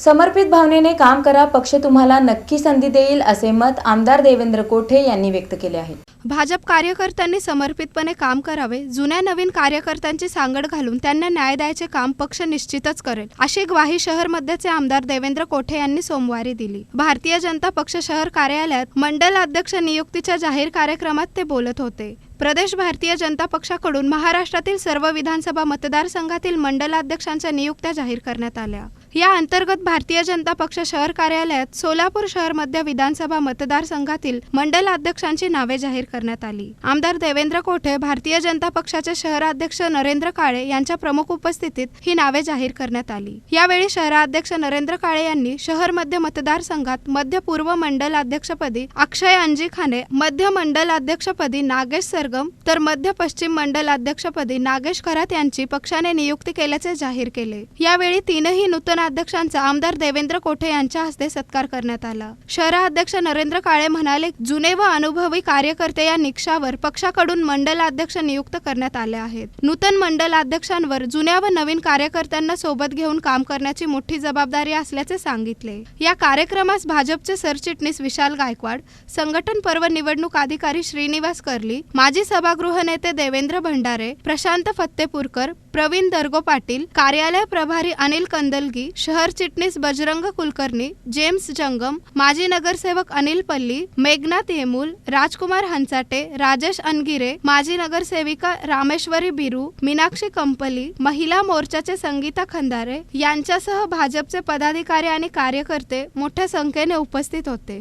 समर्पित भावनेने काम करा पक्ष तुम्हाला नक्की संधी देईल असे मत आमदार देवेंद्र कोठे यांनी व्यक्त केले आहे. भाजप कार्यकर्त्यांनी समर्पितपणे काम करावे जुन्या नवीन कार्यकर्त्यांची सांगड घालून त्यांना न्याय द्यायचे काम पक्ष निश्चितच करेल अशी ग्वाही शहर मध्यचे आमदार देवेंद्र कोठे यांनी सोमवारी दिली. भारतीय जनता पक्ष शहर कार्यालयात मंडल अध्यक्ष नियुक्तीच्या जाहीर कार्यक्रमात ते बोलत होते. प्रदेश भारतीय जनता पक्षाकडून महाराष्ट्रातील सर्व विधानसभा मतदारसंघातील मंडलाध्यक्षांच्या नियुक्त्या जाहीर करण्यात आल्या. या अंतर्गत भारतीय जनता पक्ष शहर कार्यालयात सोलापूर शहर मध्य विधानसभा मतदारसंघातील मंडलाध्यक्षांची नावे जाहीर करण्यात आली. आमदार देवेंद्र कोठे भारतीय जनता पक्षाचे शहराध्यक्ष नरेंद्र काळे यांच्या प्रमुख उपस्थितीत ही नावे जाहीर करण्यात आली. यावेळी शहराध्यक्ष नरेंद्र काळे यांनी शहर मध्य मतदारसंघात मध्य पूर्व मंडल अध्यक्षपदी अक्षय अंजी खाने मध्य मंडल अध्यक्षपदी नागेश सरगम तर मध्य पश्चिम मंडल अध्यक्षपदी नागेश खरात यांची पक्षाने नियुक्ती केल्याचे जाहीर केले. यावेळी तीनही नूतन अध्यक्षांचा आमदार देवेंद्र कोठे यांच्या हस्ते सत्कार करण्यात आला. शहराध्यक्ष नरेंद्र काळे म्हणाले जुने व अनुभवी कार्यकर्ते या निकषावर पक्षाकडून मंडलाध्यक्ष नियुक्त करण्यात आले आहेत. नूतन मंडलाध्यक्षांवर जुन्या व नवीन कार्यकर्त्यांना सोबत घेऊन काम करण्याची मोठी जबाबदारी असल्याचे सांगितले. या कार्यक्रमास भाजपचे सरचिटणीस विशाल गायकवाड संघटन पर्व निवडणूक अधिकारी श्रीनिवास कर्ली माजी सभागृह नेते देवेंद्र भंडारे प्रशांत फत्तेपूरकर प्रवीण दर्गो पाटील कार्यालय प्रभारी अनिल कंदलगी शहर चिटणीस बजरंग कुलकर्णी जेम्स जंगम माजी नगरसेवक अनिल पल्ली मेघनाथ येमूल राजकुमार हंचाटे राजेश अनगिरे माजी नगरसेविका रामेश्वरी बिरू मीनाक्षी कंपली महिला मोर्चाचे संगीता खंदारे यांच्यासह भाजपचे पदाधिकारी आणि कार्यकर्ते मोठ्या संख्येने उपस्थित होते.